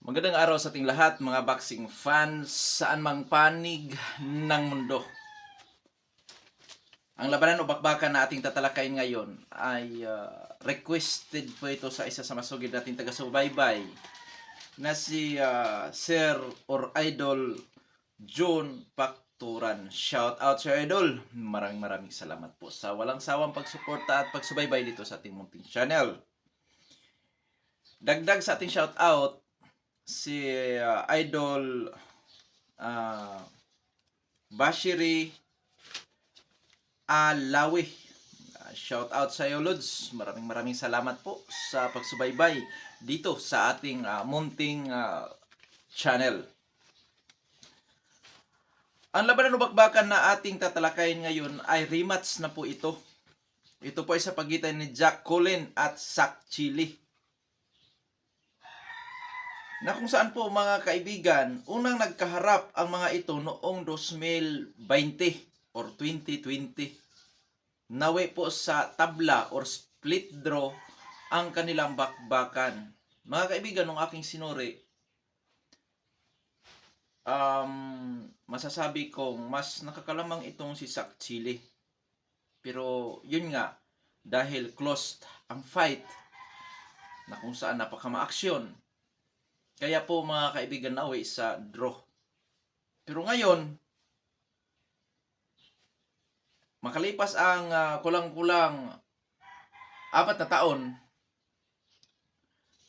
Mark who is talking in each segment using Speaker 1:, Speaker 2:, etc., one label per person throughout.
Speaker 1: Magandang araw sa ating lahat, mga boxing fans, saan mang panig ng mundo. Ang labanan o bakbakan na ating tatalakayin ngayon ay ah, requested po ito sa isa sa masugid nating taga-subaybay na si ah, Sir or Idol John Pakturan. Shout out Sir Idol! Maraming maraming salamat po sa walang sawang pagsuporta at pagsubaybay dito sa ating munting channel. Dagdag sa ating shout out, si uh, Idol uh, Bashiri Alawi. Uh, shout out sa iyo, Lods. Maraming maraming salamat po sa pagsubaybay dito sa ating uh, munting uh, channel. Ang labanan o bakbakan na ating tatalakayin ngayon ay rematch na po ito. Ito po ay sa pagitan ni Jack Cullen at Sak Chili na kung saan po mga kaibigan, unang nagkaharap ang mga ito noong 2020 or 2020. Nawi po sa tabla or split draw ang kanilang bakbakan. Mga kaibigan, nung aking sinuri, um, masasabi kong mas nakakalamang itong si Sak Chili. Pero yun nga, dahil closed ang fight, na kung saan napaka-maaksyon, kaya po mga kaibigan nawi sa draw. Pero ngayon, makalipas ang ah, kulang-kulang apat na taon,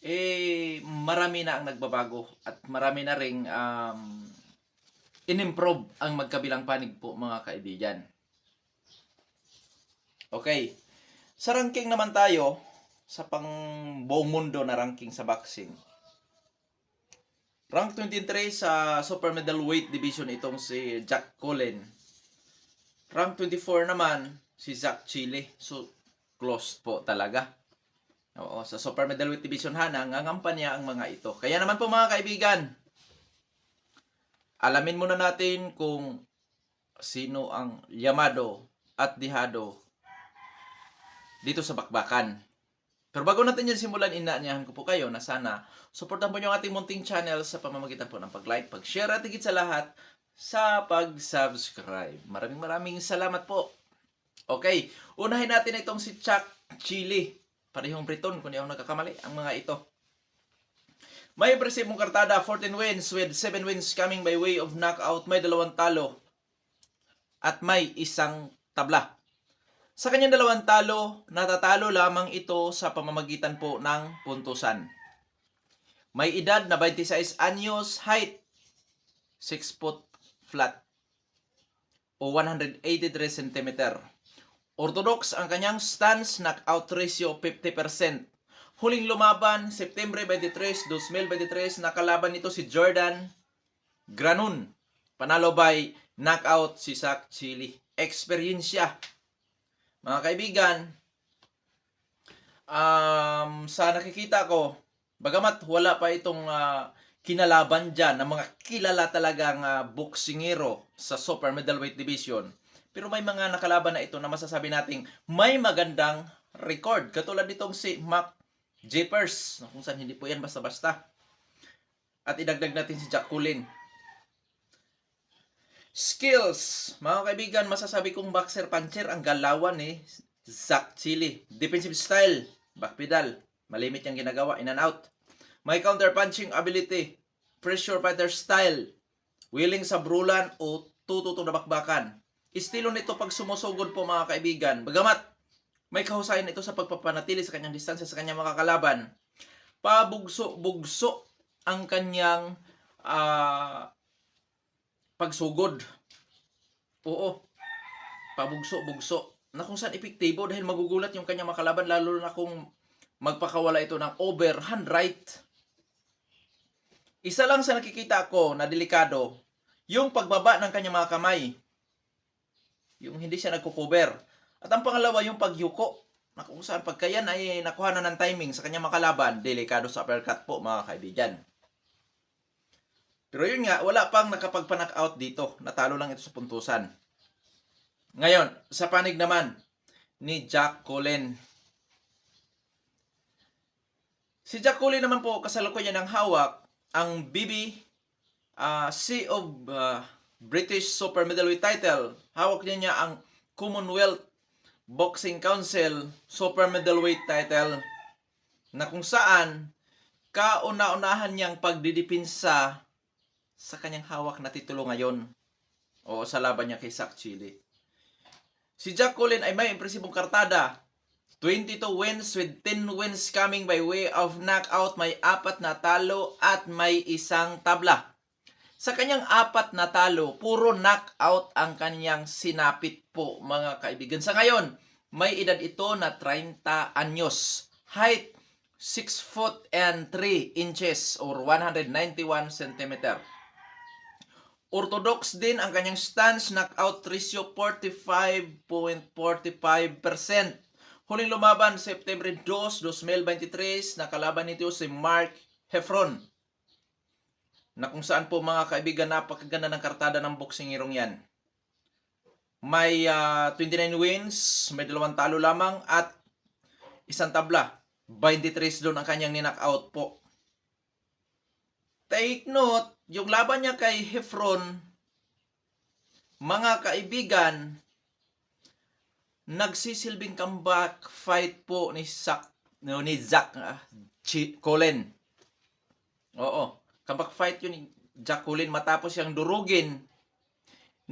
Speaker 1: eh marami na ang nagbabago at marami na ring um, in-improve ang magkabilang panig po mga kaibigan. Okay. Sa ranking naman tayo, sa pang buong mundo na ranking sa boxing, Rank 23 sa super middleweight division itong si Jack Cullen. Rank 24 naman si Zach Chile. So, close po talaga. Oo, sa super middleweight division ha, nangangampan niya ang mga ito. Kaya naman po mga kaibigan, alamin muna natin kung sino ang Yamado at Dihado dito sa bakbakan. Pero bago natin yan simulan, inaanyahan ko po kayo na sana supportan po nyo ang ating munting channel sa pamamagitan po ng pag-like, pag-share at higit sa lahat sa pag-subscribe. Maraming maraming salamat po. Okay, unahin natin itong si Chuck Chili. Parehong Briton, kung di ako nagkakamali, ang mga ito. May impresibong kartada, 14 wins with 7 wins coming by way of knockout. May dalawang talo at may isang tabla. Sa kanyang dalawang talo, natatalo lamang ito sa pamamagitan po ng puntusan. May edad na 26 anyos, height 6 foot flat o 183 cm. Orthodox ang kanyang stance, knockout ratio 50%. Huling lumaban, September 23, 2023, nakalaban nito si Jordan Granun. Panalo by knockout si Sak Chili. Eksperyensya mga kaibigan, um, sa nakikita ko, bagamat wala pa itong uh, kinalaban dyan ng mga kilala talagang uh, boksingero sa super middleweight division, pero may mga nakalaban na ito na masasabi nating may magandang record. Katulad nitong si Mac Japers, kung saan hindi po yan basta-basta. At idagdag natin si Jack Cullen. Skills. Mga kaibigan, masasabi kong boxer puncher ang galawan ni eh. Zach Chili. Defensive style, back pedal. Malimit yung ginagawa, in and out. May counter punching ability, pressure fighter style, willing sa brulan o tututong na bakbakan. Estilo nito pag sumusugod po mga kaibigan. Bagamat may kahusayan ito sa pagpapanatili sa kanyang distansya sa kanyang makakalaban. Pabugso-bugso ang kanyang uh, pagsugod. Oo. Pabugso-bugso. Na kung saan epektibo dahil magugulat yung kanyang makalaban lalo na kung magpakawala ito ng overhand right. Isa lang sa nakikita ko na delikado, yung pagbaba ng kanyang mga kamay. Yung hindi siya nagko-cover. At ang pangalawa, yung pagyuko. Na kung saan pagka yan ay nakuha na ng timing sa kanyang makalaban, delikado sa uppercut po mga kaibigan. Pero yun nga, wala pang nakapagpanak out dito. Natalo lang ito sa puntusan. Ngayon, sa panig naman ni Jack Cullen. Si Jack Cullen naman po kasalukuyan ng hawak ang BB uh, C of uh, British Super Middleweight title. Hawak niya niya ang Commonwealth Boxing Council Super Middleweight title na kung saan kauna-unahan niyang pagdidipinsa sa kanyang hawak na titulo ngayon o sa laban niya kay Sak Chile. Si Jack Cullen ay may impresibong kartada. 22 wins with 10 wins coming by way of knockout. May apat na talo at may isang tabla. Sa kanyang apat na talo, puro knockout ang kanyang sinapit po mga kaibigan. Sa ngayon, may edad ito na 30 anyos. Height, 6 foot and 3 inches or 191 centimeter. Orthodox din ang kanyang stance, knockout ratio 45.45%. Huling lumaban September 2, 2023, nakalaban nito si Mark Heffron. Na kung saan po mga kaibigan, napakaganda ng kartada ng boksingirong yan. May ah, 29 wins, may dalawang talo lamang at isang tabla. 23 doon ang kanyang ninockout po. Take note, yung laban niya kay Heffron, mga kaibigan, nagsisilbing comeback fight po ni Zach, no, ni Zach ah, Chi- Colin. Oo, comeback fight yun ni Jack Colin matapos siyang durugin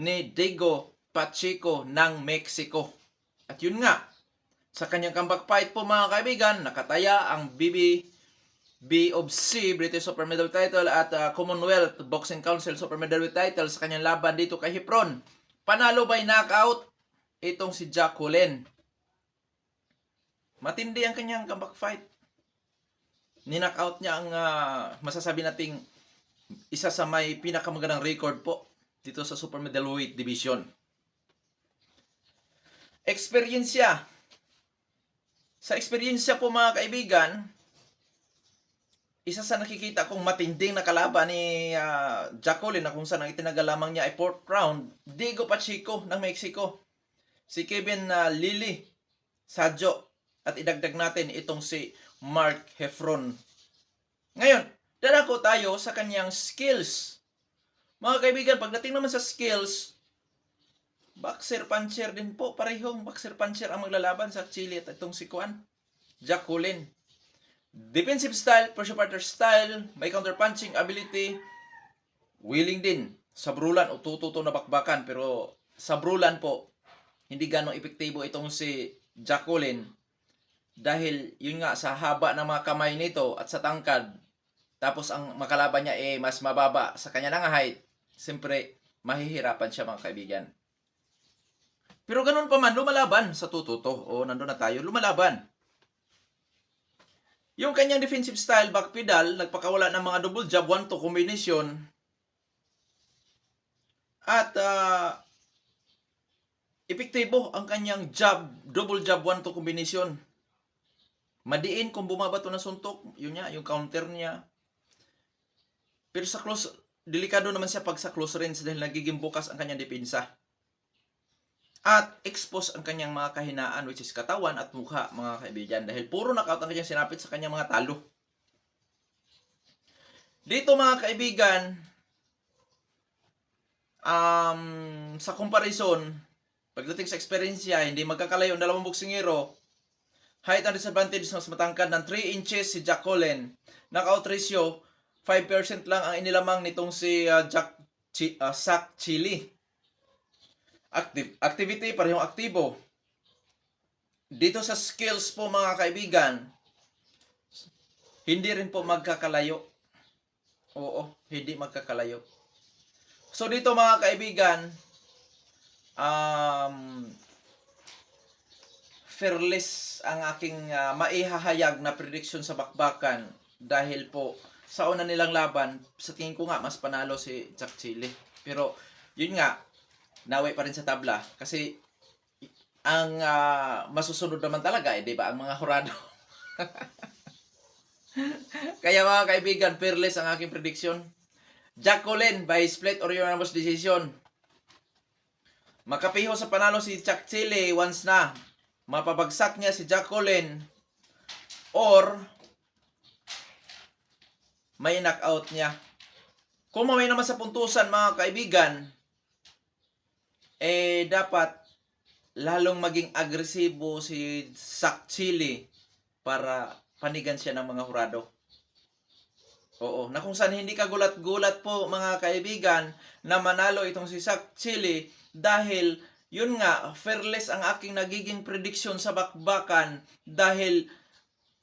Speaker 1: ni Diego Pacheco ng Mexico. At yun nga, sa kanyang comeback fight po mga kaibigan, nakataya ang BB B of C, British Super Middleweight title at uh, Commonwealth Boxing Council Super Middleweight title sa kanyang laban dito kay Hipron. Panalo by knockout itong si Jack Cullen. Matindi ang kanyang comeback fight. Ninockout niya ang ah, masasabi nating isa sa may pinakamagandang record po dito sa Super Middleweight Division. Eksperyensya. Sa eksperyensya po mga kaibigan, isa sa nakikita kong matinding na kalaban ni uh, Jack Colin na kung saan ang itinagal lamang niya ay fourth round, Diego Pacheco ng Mexico. Si Kevin uh, Lili Sadjo at idagdag natin itong si Mark Heffron. Ngayon, dadako tayo sa kanyang skills. Mga kaibigan, pagdating naman sa skills, boxer puncher din po. Parehong boxer puncher ang maglalaban sa Chile at itong si Juan. Jack Colin. Defensive style, pressure fighter style, may counter-punching ability, willing din. Sabrulan o tututo na bakbakan, pero sabrulan po, hindi ganong epektibo itong si Jacqueline. Dahil yun nga sa haba ng mga kamay nito at sa tangkad tapos ang makalaban niya eh mas mababa. Sa kanya ng height siyempre mahihirapan siya mga kaibigan. Pero ganun pa man lumalaban sa tututo. O nandun na tayo lumalaban yung kanyang defensive style, back pedal, nagpakawala ng mga double jab, 1-2 combination. At uh, epektibo ang kanyang jab, double jab, 1-2 combination. Madiin kung bumabato ng suntok, yun niya, yung counter niya. Pero sa close, delikado naman siya pag sa close range dahil nagiging bukas ang kanyang depensa at expose ang kanyang mga kahinaan which is katawan at mukha mga kaibigan dahil puro knockout ang kanyang sinapit sa kanyang mga talo. Dito mga kaibigan, um, sa comparison, pagdating sa experience hindi magkakalayo ang dalawang boksingero. Height and disadvantage mas matangkad ng 3 inches si Jack Cullen. Knockout ratio, 5% lang ang inilamang nitong si uh, Jack Chi, uh, Sak Chili active, activity, parehong aktibo. Dito sa skills po mga kaibigan, hindi rin po magkakalayo. Oo, hindi magkakalayo. So dito mga kaibigan, um, fearless ang aking uh, maihahayag na prediction sa bakbakan dahil po sa una nilang laban, sa tingin ko nga mas panalo si Jack Chile. Pero yun nga, naway pa rin sa tabla kasi ang uh, masusunod naman talaga eh, 'di ba? Ang mga hurado. Kaya mga kaibigan, fearless ang aking prediction. Jack Colin by split or unanimous decision. Makapiho sa panalo si Chuck Chile once na mapabagsak niya si Jack Colin or may knockout niya. Kung mamay naman sa puntusan mga kaibigan, eh dapat lalong maging agresibo si Sak Chili para panigan siya ng mga hurado. Oo, na kung saan hindi ka gulat-gulat po mga kaibigan na manalo itong si Sak Chili dahil yun nga, fearless ang aking nagiging prediction sa bakbakan dahil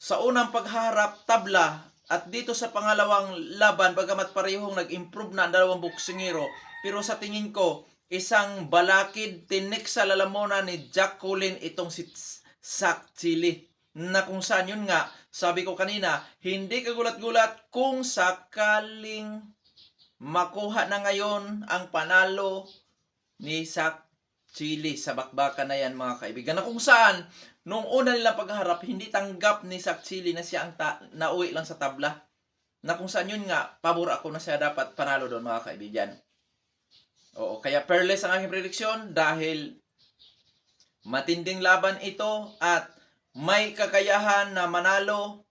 Speaker 1: sa unang pagharap tabla at dito sa pangalawang laban bagamat parehong nag-improve na ang dalawang boksingero pero sa tingin ko isang balakid tinik sa lalamunan ni Jack Cullen itong si Sak Chili na kung saan yun nga sabi ko kanina hindi ka gulat-gulat kung sakaling makuha na ngayon ang panalo ni Sak Chili sa bakbakan na yan mga kaibigan. Na kung saan nung una nilang pagharap hindi tanggap ni Sak Chili na siya ang ta- nauwi lang sa tabla. Na kung saan yun nga pabor ako na siya dapat panalo doon mga kaibigan Oo, kaya peerless ang aking prediksyon dahil matinding laban ito at may kakayahan na manalo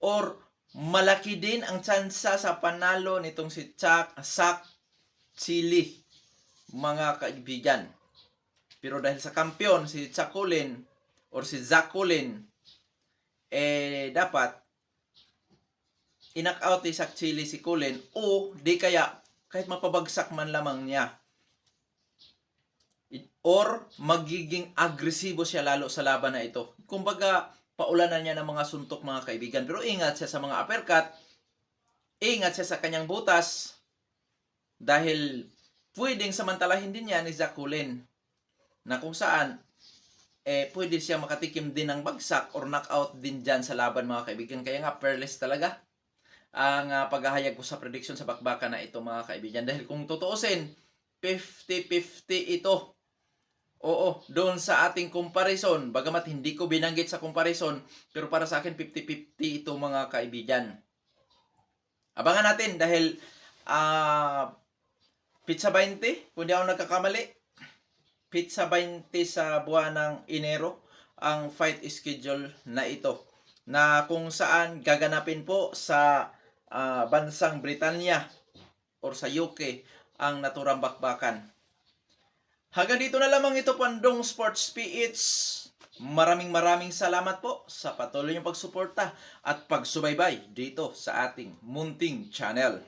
Speaker 1: or malaki din ang tsansa sa panalo nitong si Chak Sak Chili mga kaibigan. Pero dahil sa kampiyon si Chakulin or si Zakulin eh dapat inak out ni Sak Chili si Kulin o di kaya kahit mapabagsak man lamang niya or magiging agresibo siya lalo sa laban na ito. Kumbaga, paulanan niya ng mga suntok mga kaibigan. Pero ingat siya sa mga uppercut, ingat siya sa kanyang butas, dahil pwedeng samantalahin din niya ni Zakulin na kung saan eh pwede siya makatikim din ng bagsak or knockout din dyan sa laban mga kaibigan. Kaya nga, peerless talaga ang ah, paghahayag ko sa prediction sa bakbakan na ito mga kaibigan. Dahil kung tutuusin, 50-50 ito. Oo, doon sa ating comparison, bagamat hindi ko binanggit sa comparison, pero para sa akin 50-50 ito mga kaibigan. Abangan natin dahil ah pizza 20, kung di ako nagkakamali, pizza 20 sa buwan ng Enero ang fight schedule na ito na kung saan gaganapin po sa ah, bansang Britanya or sa UK ang naturang bakbakan. Hanggang dito na lamang ito Pandong Sports PH. Maraming maraming salamat po sa patuloy niyong pagsuporta at pagsubaybay dito sa ating munting channel.